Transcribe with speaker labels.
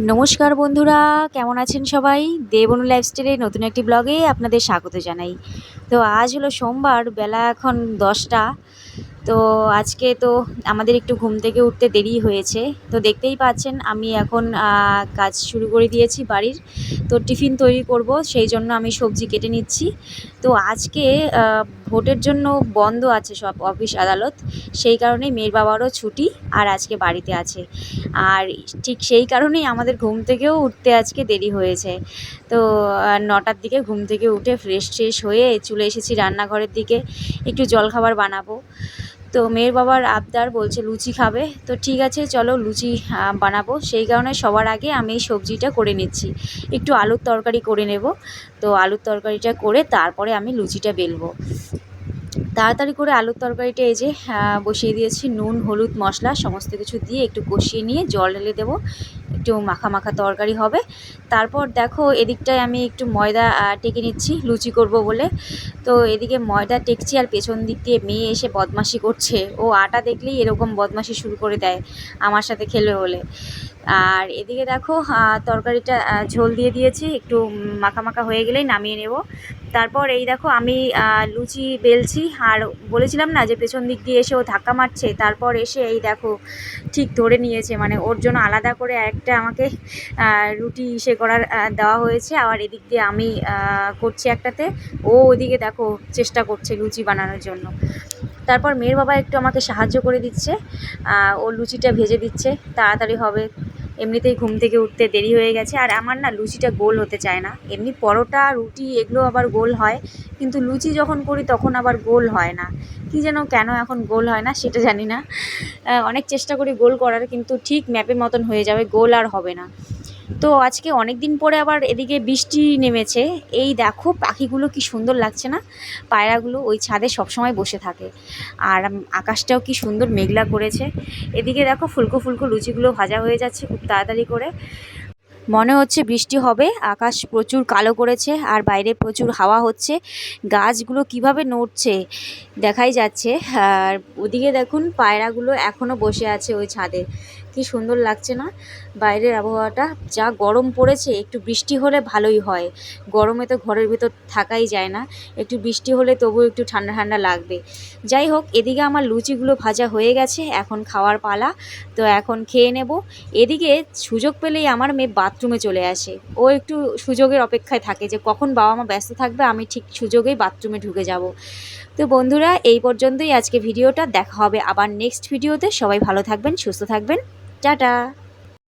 Speaker 1: নমস্কার বন্ধুরা, কেমন আছেন সবাই? দেবনু লাইফস্টাইলে নতুন একটি ব্লগে আপনাদের স্বাগত জানাই। তো আজ হলো সোমবার, বেলা এখন দশটা। তো আজকে তো আমাদের একটু ঘুম থেকে উঠতে দেরি হয়েছে। তো দেখতেই পাচ্ছেন আমি এখন কাজ শুরু করে দিয়েছি বাড়ির। তো টিফিন তৈরি করব, সেই জন্য আমি সবজি কেটে নিচ্ছি। তো আজকে ভোটের জন্য বন্ধ আছে সব অফিস আদালত। সেই কারণেই মেয়ের বাবারও ছুটি আর আজকে বাড়িতে আছে। আর ঠিক সেই কারণেই আমাদের ঘুম থেকেও উঠতে আজকে দেরি হয়েছে। তো নটার দিকে ঘুম থেকে উঠে ফ্রেশ ট্রেশ হয়ে চলে এসেছি রান্নাঘরের দিকে। একটু জলখাবার বানাবো। তো মেয়ের বাবার আবদার বলছে লুচি খাবে। তো ঠিক আছে, চলো লুচি বানাবো। সেই কারণে সবার আগে আমি এই সবজিটা করে নিচ্ছি। একটু আলুর তরকারি করে নেব। তো আলুর তরকারিটা করে তারপরে আমি লুচিটা বেলবো। তাড়াতাড়ি করে আলুর তরকারিটা এই যে বসিয়ে দিয়েছি। নুন, হলুদ, মশলা, সমস্ত কিছু দিয়ে একটু কষিয়ে নিয়ে জল ঢেলে দেবো। একটু মাখা মাখা তরকারি হবে। তারপর দেখো, এদিকটায় আমি একটু ময়দা টেকে নিচ্ছি, লুচি করব বলে। তো এদিকে ময়দা টেকছি আর পেছন দিক দিয়ে মেয়ে এসে বদমাশি করছে। ও আটা দেখলেই এরকম বদমাশি শুরু করে দেয় আমার সাথে খেলবে বলে। আর এদিকে দেখো তরকারিটা ঝোল দিয়ে দিয়েছি। একটু মাখা মাখা হয়ে গেলেই নামিয়ে নেব। তারপর এই দেখো আমি লুচি বেলছি আর বলেছিলাম না যে পেছন দিক দিয়ে এসে ও ধাক্কা মারছে, তারপর এসে এই দেখো ঠিক ধরে নিয়েছে মানে ওর জন্য আলাদা করে একটা আমাকে রুটি ইসে করার দেওয়া হয়েছে, আবার এদিক দিয়ে আমি করছি একটাতে, ও ওদিকে দেখো চেষ্টা করছে লুচি বানানোর জন্য। তারপর মেয়ের বাবা একটু আমাকে সাহায্য করে দিচ্ছে ও লুচিটা ভেজে দিচ্ছে, তাড়াতাড়ি হবে। এমনিতেই ঘুম থেকে উঠতে দেরি হয়ে গেছে। আর আমার না লুচিটা গোল হতে চায় না। এমনি পরোটা, রুটি এগুলো আবার গোল হয়। কিন্তু লুচি যখন করি তখন আবার গোল হয় না। কি যেন কেন এখন গোল হয় না সেটা জানি না। অনেক চেষ্টা করি গোল করার, কিন্তু ঠিক ম্যাপের মতন হয়ে যাবে, গোল আর হবে না। তো আজকে অনেক দিন পরে আবার এদিকে বৃষ্টি নেমেছে। এই দেখো, পাখিগুলো কি সুন্দর লাগছে না? পায়রাগুলো ওই ছাদে সবসময় বসে থাকে। আর আকাশটাও কি সুন্দর মেঘলা করেছে। এদিকে দেখো, ফুলকো ফুলকো লুচিগুলো ভাজা হয়ে যাচ্ছে খুব তাড়াতাড়ি করে। মনে হচ্ছে বৃষ্টি হবে, আকাশ প্রচুর কালো করেছে আর বাইরে প্রচুর হাওয়া হচ্ছে। গাছগুলো কীভাবে নড়ছে দেখাই যাচ্ছে। আর ওদিকে দেখুন পায়রাগুলো এখনও বসে আছে ওই ছাদে। কি সুন্দর লাগছে না? বাইরের আবহাওয়াটা, যা গরম পড়েছে, একটু বৃষ্টি হলে ভালোই হয়। গরমে তো ঘরের ভিতর থাকাই যায় না। একটু বৃষ্টি হলে তবু একটু ঠান্ডা ঠান্ডা লাগবে। যাই হোক, এদিকে আমার লুচিগুলো ভাজা হয়ে গেছে, এখন খাওয়ার পালা। তো এখন খেয়ে নেব। এদিকে সুযোগ পেলেই আমার মেয়ে বাথরুমে চলে আসে। ও একটু সুযোগের অপেক্ষায় থাকে যে কখন বাবা মা ব্যস্ত থাকবে, আমি ঠিক সুযোগেই বাথরুমে ঢুকে যাব। তো বন্ধুরা, এই পর্যন্তই আজকে ভিডিওটা। দেখা হবে আবার নেক্সট ভিডিওতে সবাই ভালো থাকবেন, সুস্থ থাকবেন। টাটা!